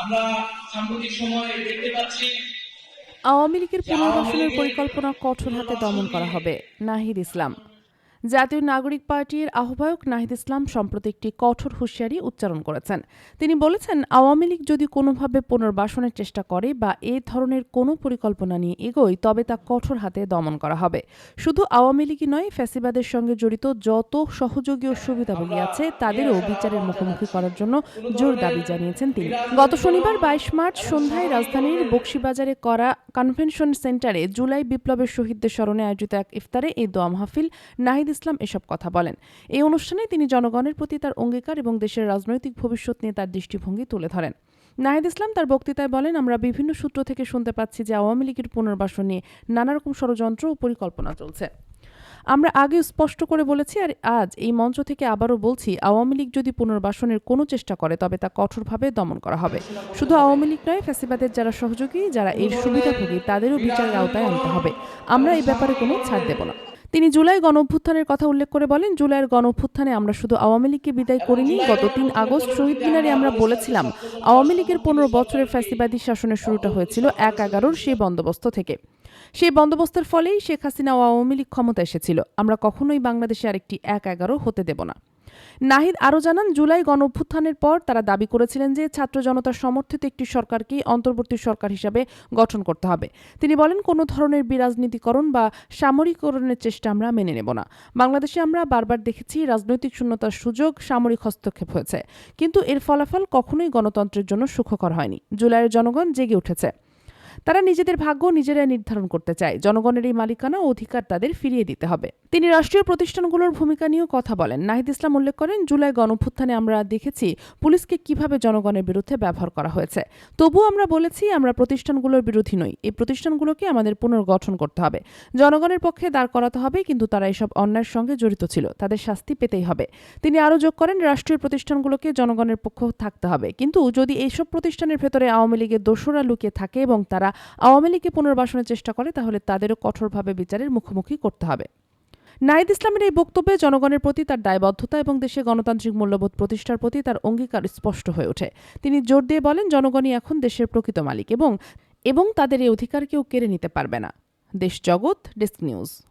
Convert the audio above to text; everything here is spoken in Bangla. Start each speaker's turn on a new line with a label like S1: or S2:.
S1: আমরা সাম্প্রতিক সময়ে দেখতে পাচ্ছি
S2: আওয়ামী লীগের পুনর্বাসনের পরিকল্পনা কঠোর হাতে দমন করা হবে। নাহিদ ইসলাম। জাতীয় নাগরিক পার্টির আহ্বায়ক নাহিদ ইসলাম সম্প্রতি একটি কঠোর হুঁশিয়ারি উচ্চারণ করেছেন। তিনি বলেছেন, আওয়ামী লীগ যদি কোনোভাবে পুনর্বাসনের চেষ্টা করে বা এ ধরনের কোনো পরিকল্পনা নিয়ে এগোয়, তবে তা কঠোর হাতে দমন করা হবে। শুধু আওয়ামী লীগই নয়, ফ্যাসিবাদের সঙ্গে জড়িত যত সহযোগী ও সুবিধাভোগী আছে, তাদেরও বিচারের মুখোমুখি করার জন্য জোর দাবি জানিয়েছেন তিনি। গত শনিবার বাইশ মার্চ সন্ধ্যায় রাজধানীর বক্সিবাজারে করা কনভেনশন সেন্টারে জুলাই বিপ্লবের শহীদদের স্মরণে আয়োজিত এক ইফতারে এই দোয়া মাহফিল নাহিদ ইসলাম এসব কথা বলেন। এই অনুষ্ঠানে তিনি জনগণের প্রতি তার অঙ্গীকার এবং দেশের রাজনৈতিক ভবিষ্যৎ নিয়ে তার দৃষ্টিভঙ্গি তুলে ধরেন। নাহিদ ইসলাম তার বক্তৃতায় বলেন, আমরা বিভিন্ন সূত্র থেকে শুনতে পাচ্ছি যে আওয়ামী লীগের পুনর্বাসন নিয়ে নানা রকম ষড়যন্ত্র ও পরিকল্পনা চলছে। আমরা আগে স্পষ্ট করে বলেছি আর আজ এই মঞ্চ থেকে আবারও বলছি, আওয়ামী লীগ যদি পুনর্বাসনের কোনো চেষ্টা করে, তবে তা কঠোরভাবে দমন করা হবে। শুধু আওয়ামী লীগ নয়, ফ্যাসিবাদের যারা সহযোগী, যারা এর সুবিধাভোগী, তাদেরও বিচারের আওতায় আনতে হবে। আমরা এই ব্যাপারে কোনো ছাড় দেব না। তিনি জুলাই গণঅভ্যুত্থানের কথা উল্লেখ করে বলেন, জুলাইয়ের গণঅভ্যুত্থানে আমরা শুধু আওয়ামী লীগকে বিদায় করিনি, গত তিন আগস্ট শহীদ মিনারে আমরা বলেছিলাম, আওয়ামী লীগের পনেরো বছরের ফ্যাসিবাদী শাসনের শুরুটা হয়েছিল এক এগারোর সেই বন্দোবস্ত থেকে। সেই বন্দোবস্তের ফলেই শেখ হাসিনা ও আওয়ামী লীগ ক্ষমতা এসেছিল। আমরা কখনোই বাংলাদেশে আরেকটি এক এগারো হতে দেব না। নাহিদ আরও জানান, জুলাই গণ অভ্যুত্থানের পর তারা দাবি করেছিলেন যে ছাত্র জনতার সমর্থিত একটি সরকারকেই অন্তর্বর্তী সরকার হিসাবে গঠন করতে হবে। তিনি বলেন, কোনো ধরনের বিরাজনীতিকরণ বা সামরিকরণের চেষ্টা আমরা মেনে নেব না। বাংলাদেশে আমরা বারবার দেখেছি রাজনৈতিক শূন্যতার সুযোগ, সামরিক হস্তক্ষেপ হয়েছে। কিন্তু এর ফলাফল কখনোই গণতন্ত্রের জন্য সুখকর হয়নি। জুলাইয়ের জনগণ জেগে উঠেছে। তারা নিজেদের ভাগ্য নিজেরাই নির্ধারণ করতে চায়। জনগণের এই মালিকানা ও অধিকার তাদের ফিরিয়ে দিতে হবে। তিনি রাষ্ট্রীয় প্রতিষ্ঠানগুলোর ভূমিকা নিয়েও কথা বলেন। নাহিদ ইসলাম উল্লেখ করেন, জুলাই গণভ্যুত্থানে আমরা দেখেছি পুলিশকে কীভাবে জনগণের বিরুদ্ধে ব্যবহার করা হয়েছে। তবুও আমরা বলেছি, আমরা প্রতিষ্ঠানগুলোর বিরোধী নই। এই প্রতিষ্ঠানগুলোকে আমাদের পুনর্গঠন করতে হবে। জনগণের পক্ষে দাঁড় করাতে হবে, কিন্তু তারা এসব অন্যায়ের সঙ্গে জড়িত ছিল। তাদের শাস্তি পেতেই হবে। তিনি আরও যোগ করেন, রাষ্ট্রীয় প্রতিষ্ঠানগুলোকে জনগণের পক্ষ থাকতে হবে। কিন্তু যদি এইসব প্রতিষ্ঠানের ভেতরে আওয়ামী লীগের দোষরা লুকিয়ে থাকে এবং তারা আওয়ামী লীগকে পুনর্বাসনের চেষ্টা করে, তাহলে তাদেরও কঠোরভাবে বিচারের মুখোমুখি করতে হবে। নাহিদ ইসলামের এই বক্তব্যে জনগণের প্রতি তার দায়বদ্ধতা এবং দেশে গণতান্ত্রিক মূল্যবোধ প্রতিষ্ঠার প্রতি তার অঙ্গীকার স্পষ্ট হয়ে ওঠে। তিনি জোর দিয়ে বলেন, জনগণই এখন দেশের প্রকৃত মালিক এবং এবং তাদের এই অধিকার কেউ কেড়ে নিতে পারবে না। দেশ জগৎ, ডেস্ক নিউজ।